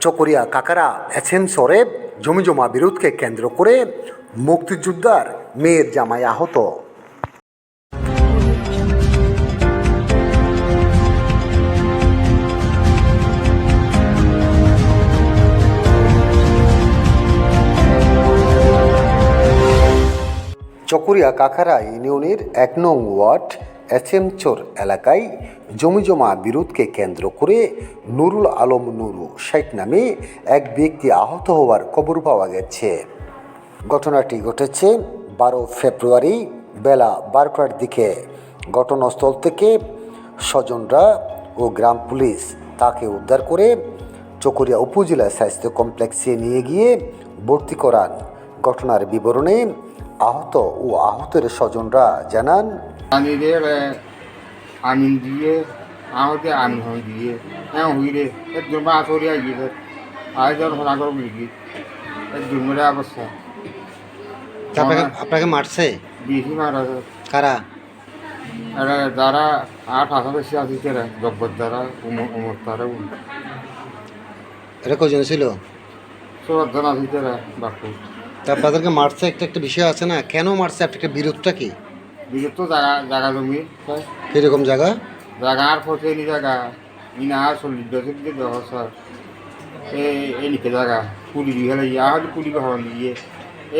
চকরিয়া কাকারা এসেন্সরে জমি জমা বিরোধকে কেন্দ্র করে মুক্তিযোদ্ধার মেয়ের জামাই আহত। চকরিয়া কাকারা ইউনিয়নের এক নং ওয়ার্ড এসএমচর এলাকায় জমিজমা বিরোধকে কেন্দ্র করে নুরুল আলম নুরু শেখ নামে এক ব্যক্তি আহত হওয়ার খবর পাওয়া গেছে। ঘটনাটি ঘটেছে বারো ফেব্রুয়ারি বেলা বারোটার দিকে। ঘটনাস্থল থেকে স্বজনরা ও গ্রাম পুলিশ তাকে উদ্ধার করে চকরিয়া উপজেলা স্বাস্থ্য কমপ্লেক্সে নিয়ে গিয়ে ভর্তি করান। ঘটনার বিবরণে আহত ও আহতের স্বজনরা জানান আমি রে আমিন দিয়ে আমাকে আমিন হয়ে দিয়ে হ্যাঁ হই রে মেরে অবস্থা। আপনাকে আপনাকে মারছে? বেশি মারা কারা? যারা আট তারা জব্বর দ্বারা উমর তারা এটা কজন ছিল? সবার আছে তারা বাপু। তা আপনাদেরকে মারছে একটা একটা বিষয় আছে না? কেন মারছে আপনার একটা বিরোধটা কি? তো জায়গা জায়গা জমি। কীরকম জায়গা? জায়গা আর ফসে নি জায়গা। ইনা আর চল্লিশ বছর দিয়ে দেওয়া স্যার এই লিখে জায়গা। কুড়ি দিয়ে গেলে ইয়া কুড়ি হওয়ার নিয়ে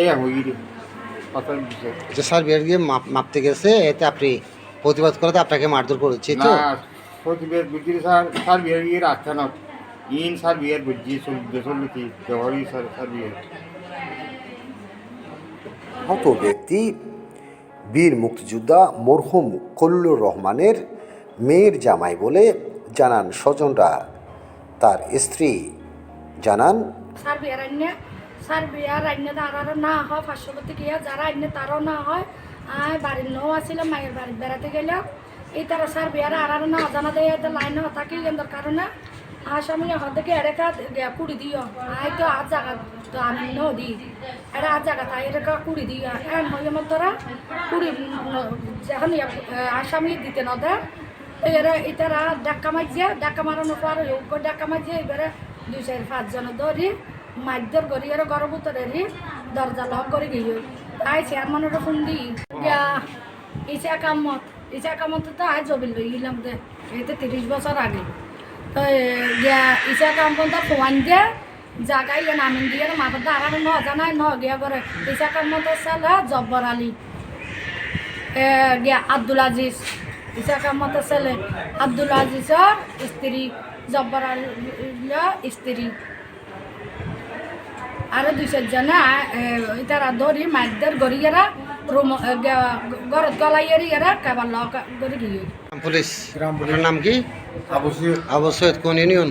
এই হই যে স্যার বিয়ার গিয়ে মাপ মাপতে গেছে। এতে আপনি প্রতিবাদ করাতে আপনাকে মারধর করেছে তো? সচিবের বুদ্ধি স্যার। স্যার বিয়ের ইয়ে রাখছে না ইন স্যার বিয়ের বুদ্ধি চল্লিশ বছর দেওয়ারই স্যার স্যার বিয়ের আহত ব্যক্তি বীর মুক্তিযোদ্ধা মরহুম কল্লুর রহমানের মেয়ের জামাই বলে জানান স্বজনরা। তার স্ত্রী জানান আন্য তারারও না যারা না হয়, আয়, বাড়ির নৌ আসিল, মায়ের বাড়ি বেড়াতে গেলাম এই তারা সার বিয়ার আর না, অজানা দেয় লাইন থাকি কারণে আসামি এখন থেকে এরেকা কুড়ি দিও। আয় তো আজ জায়গা তো আমি ন দি এটা আজ জায়গা তাই এরেকা কুড়ি দিও এখন হয়ে মত তোরা কুড়ি, যখন আসামি দিতে ন দেয় এরা ইতারা ডাক্কা মারছে ডাক্কা মারানোর পর যোগ্য ডাক্কা মারছে, এবারে দুই চার পাঁচজন ধরি মাইদর গড়ি আর গরম উতরে রি, দরজা লক করে গিয়ে। তাই চেয়ারম্যানের ফোন দি গিয়া ইসা কামত ইসা কামত তো আজ জবিল লই গেলাম দে এইতে তিরিশ বছর আগে। তো গিয়া ইসা কাম তো ফোয়ান দিয়ে, জাগাই গিয়ে নামিন দিয়ে মাথার দ্বারা ন জানাই ন গিয়া করে ইসা কামত সালা জব্বর আলী। গিয়া, আব্দুল আজিজ। ইসা কামত ছেলে আব্দুল আজিজর স্ত্রী জব্বর আলীর স্ত্রী আরও দুই চারজনে তারা ধরি মাইদের গড়িয়েরা রুম ঘরত গলাইয়ের এরা কাবার লক করে গিয়ে। গ্রাম পুলিশ। আপনার নাম কি? অবশ্যই আবু সৈয়দ কোন ইউনিয়ন?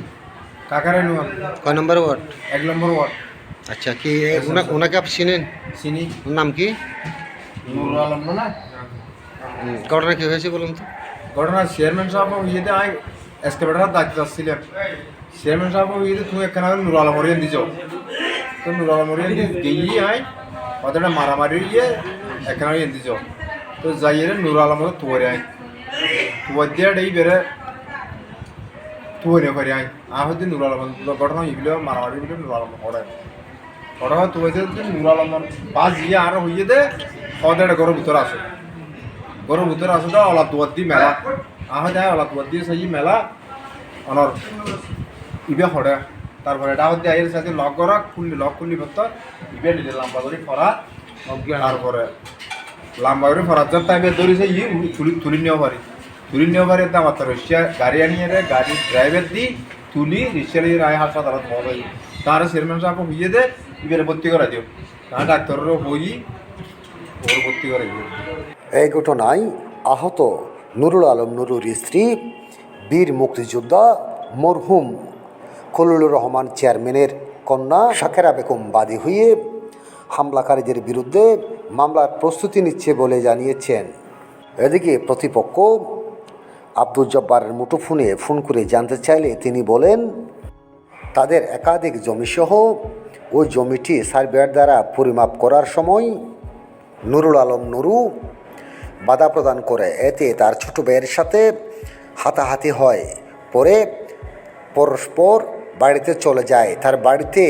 কাকারে নুয়ান কয় নম্বর ওয়ার্ড? এক নম্বর ওয়ার্ড। আচ্ছা কি ওনাকে আপনি চিনেন? চিনি। ওর নাম কি? ঘটনা কি হয়েছে বলুন তো? ঘটনা চেয়ারম্যান সাহেব ইয়েতে আই এসকেভেটার দায়িত্ব আসছিলাম চেয়ারম্যান সাহেব ইয়েতে তুমি একখানা নুর আলম হরিয়ান দিছ। তো নুর আলম হরিয়ান গিয়ে আই ওদের মারামারি ইয়ে একখানা ইয়ে দিছ তো যাইয়ে নুর আলম তুয়ারে আই তুয়ার দিয়ে এই বেড়ে তুয়ারে করে আই আহতে নুর আলম ঘটনা এগুলো মারামারি গুলো নুর আলম করে ঘটনা তুয়াইতে নুর আলম পাঁচ ইয়ে আর হইয়ে দে ওদের ঘরের ভিতরে আসে ঘরের ভিতরে আছে তো অলা দুয়ার দি মেলা আহ যায় অলা দুয়ার দিয়ে সেই মেলা অনর ইবে হরে তারপরে এটা হচ্ছে আইয়ের সাথে লক করা খুললি লক খুললি ভেতর ইবে নিলে লম্বা করে ফরা তারপরে লম্বা করে জন্য তাই ধরেছে, ই তুলি তুলি নেওয়া পারি তুলি নেওয়া পারি দাম আর রশিয়া গাড়ি আনিয়ে রে গাড়ি ড্রাইভার দি তুলি রিক্সা নিয়ে রায় হাসপাতালত পৌঁছাই তার চেয়ারম্যান সাহেব হইয়ে দে ইবে ভর্তি করা দিও। তার ডাক্তারেরও হই ওর ভর্তি করে দিও। এই ঘটনায় আহত নুরুল আলম নুরুর স্ত্রী, বীর মুক্তিযোদ্ধা মরহুম খলিলুর রহমান চেয়ারম্যানের কন্যা শাকেরা বেগম বাদী হয়ে হামলাকারীদের বিরুদ্ধে মামলার প্রস্তুতি নিচ্ছে বলে জানিয়েছেন। এদিকে প্রতিপক্ষ আব্দুল জব্বারের মুঠোফোনে ফোন করে জানতে চাইলে তিনি বলেন, তাদের একাধিক জমিসহ ওই জমিটি সার্ভেয়ার দ্বারা পরিমাপ করার সময় নুরুল আলম নুরু বাধা প্রদান করে। এতে তার ছোট ভাইয়ের সাথে হাতাহাতি হয়। পরে পরস্পর বাড়িতে চলে যায়। তার বাড়িতে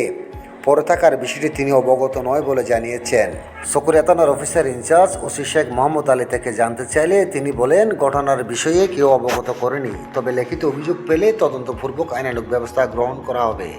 পড়ে থাকার বিষয়টি তিনি অবগত নয় বলে জানিয়েছেন। সকুরিয়া থানার officer in charge OC Sheikh Mohammad Ali থেকে জানতে চাইলে তিনি বলেন, ঘটনার বিষয়ে কেউ অবগত করেনি, তবে লিখিত অভিযোগ পেলে তদন্তপূর্বক আইনানুক ব্যবস্থা গ্রহণ করা হবে।